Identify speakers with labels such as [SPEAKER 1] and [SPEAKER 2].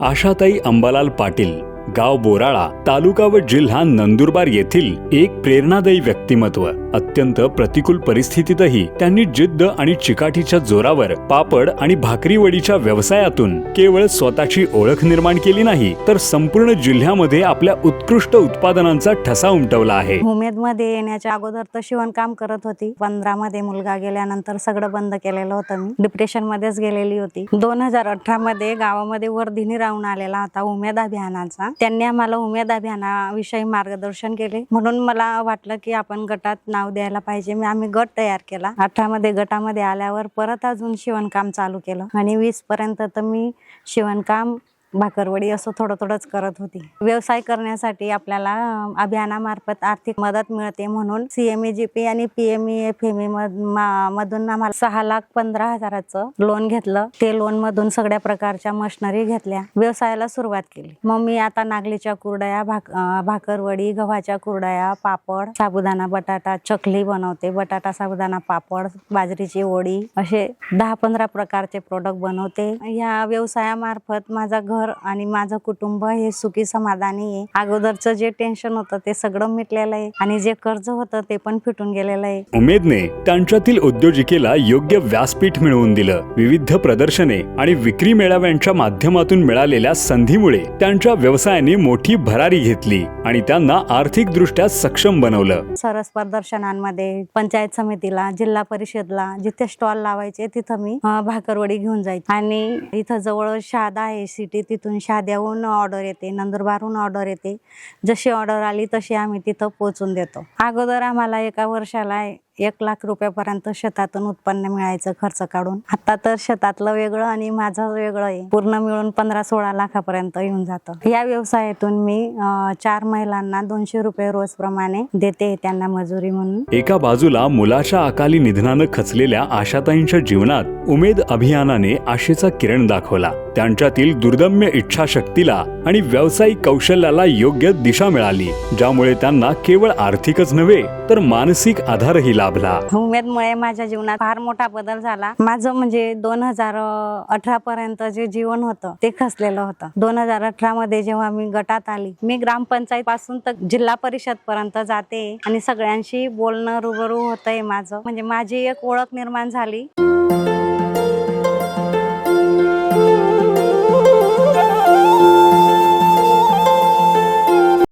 [SPEAKER 1] आशाताई अंबालाल पाटील गाव बोराळा तालुका व जिल्हा नंदुरबार येथील एक प्रेरणादायी व्यक्तिमत्व. अत्यंत प्रतिकूल परिस्थितीतही त्यांनी जिद्द आणि चिकाटीच्या जोरावर पापड आणि भाकरीवडीच्या व्यवसायातून केवळ स्वतःची ओळख निर्माण केली नाही तर संपूर्ण जिल्ह्यामध्ये आपल्या उत्कृष्ट उत्पादनांचा ठसा उमटवला आहे.
[SPEAKER 2] उमेदमध्ये येण्याच्या अगोदर तर शिवणकाम करत होती. पंधरा मध्ये मुलगा गेल्यानंतर सगळं बंद केलेलं होतं मी. डिप्रेशन मध्येच गेलेली होती. दोन हजार अठरा मध्ये गावामध्ये वर्धिनी राहून आलेला होता उमेद अभियानाचा. त्यांनी आम्हाला उमेद अभियानाविषयी मार्गदर्शन केले. म्हणून मला वाटलं की आपण गटात नाव द्यायला पाहिजे. मी आम्ही गट तयार केला. अठरा मध्ये गटामध्ये आल्यावर परत अजून शिवणकाम चालू केलं. आणि वीस पर्यंत तर मी शिवणकाम भाकरवडी असं थोडं थोडंच करत होती. व्यवसाय करण्यासाठी आपल्याला अभियानामार्फत आर्थिक मदत मिळते म्हणून सीएमई जीपी आणि पीएमई एफ एम मधून आम्हाला सहा लाख पंधरा हजाराचं लोन घेतलं. ते लोन मधून सगळ्या प्रकारच्या मशिनरी घेतल्या. व्यवसायाला सुरुवात केली. मग मी आता नागलीच्या कुरडया भाक भाकरवडी गव्हाच्या कुरडया पापड साबुदाणा बटाटा चकली बनवते. बटाटा साबुदाणा पापड बाजरीची ओडी असे दहा पंधरा प्रकारचे प्रोडक्ट बनवते. ह्या व्यवसायामार्फत माझा घर आणि माझं कुटुंब हे सुखी समाधानी आहे. अगोदरचं जे टेन्शन होतं ते सगळं मिटलेलं आहे आणि जे कर्ज होतं ते पण फिटून गेलेलं आहे.
[SPEAKER 1] उमेदने त्यांच्यातील उद्योजिकेला योग्य व्यासपीठ मिळवून दिलं. विविध प्रदर्शने आणि विक्री मेळाव्यांच्या माध्यमातून मिळालेल्या संधीमुळे त्यांच्या व्यवसायाने मोठी भरारी घेतली आणि त्यांना आर्थिक दृष्ट्या सक्षम बनवलं.
[SPEAKER 2] सरस प्रदर्शनांमध्ये पंचायत समितीला जिल्हा परिषदला जिथे स्टॉल लावायचे तिथं मी भाकरवडी घेऊन जायचे. आणि इथं जवळ शादा आहे सिटी तिथून शाद्याहून ऑर्डर येते नंदुरबारहून ऑर्डर येते. जशी ऑर्डर आली तशी आम्ही तिथं पोचून देतो. अगोदर आम्हाला एका वर्षाला एक लाख रुपयापर्यंत शेतातून उत्पन्न मिळायचं खर्च काढून. आता तर शेतातलं वेगळं आणि माझं वेगळं आहे. पूर्ण मिळून पंधरा सोळा लाखापर्यंत येऊन जातं. या व्यवसायातून मी चार महिलांना दोनशे रुपये रोज प्रमाणे देते त्यांना मजुरी म्हणून.
[SPEAKER 1] एका बाजूला मुलाच्या अकाली निधनानं खचलेल्या आशाताईंच्या जीवनात उमेद अभियानाने आशेचा किरण दाखवला. त्यांच्यातील दुर्दम्य इच्छाशक्तीला आणि व्यावसायिक कौशल्याला योग्य दिशा मिळाली ज्यामुळे त्यांना केवळ आर्थिकच नव्हे तर मानसिक आधारही लाभला.
[SPEAKER 2] उमेदमुळे माझ्या जीवनात फार मोठा बदल झाला. माझं म्हणजे दोन हजार अठरा पर्यंत जे जीवन होतं ते खसलेलं होतं. दोन हजार अठरा मध्ये जेव्हा मी गटात आली मी ग्रामपंचायत पासून तर जिल्हा परिषद पर्यंत जाते आणि सगळ्यांशी बोलणं रुबरू होतंय माझं. म्हणजे माझी एक ओळख निर्माण झाली.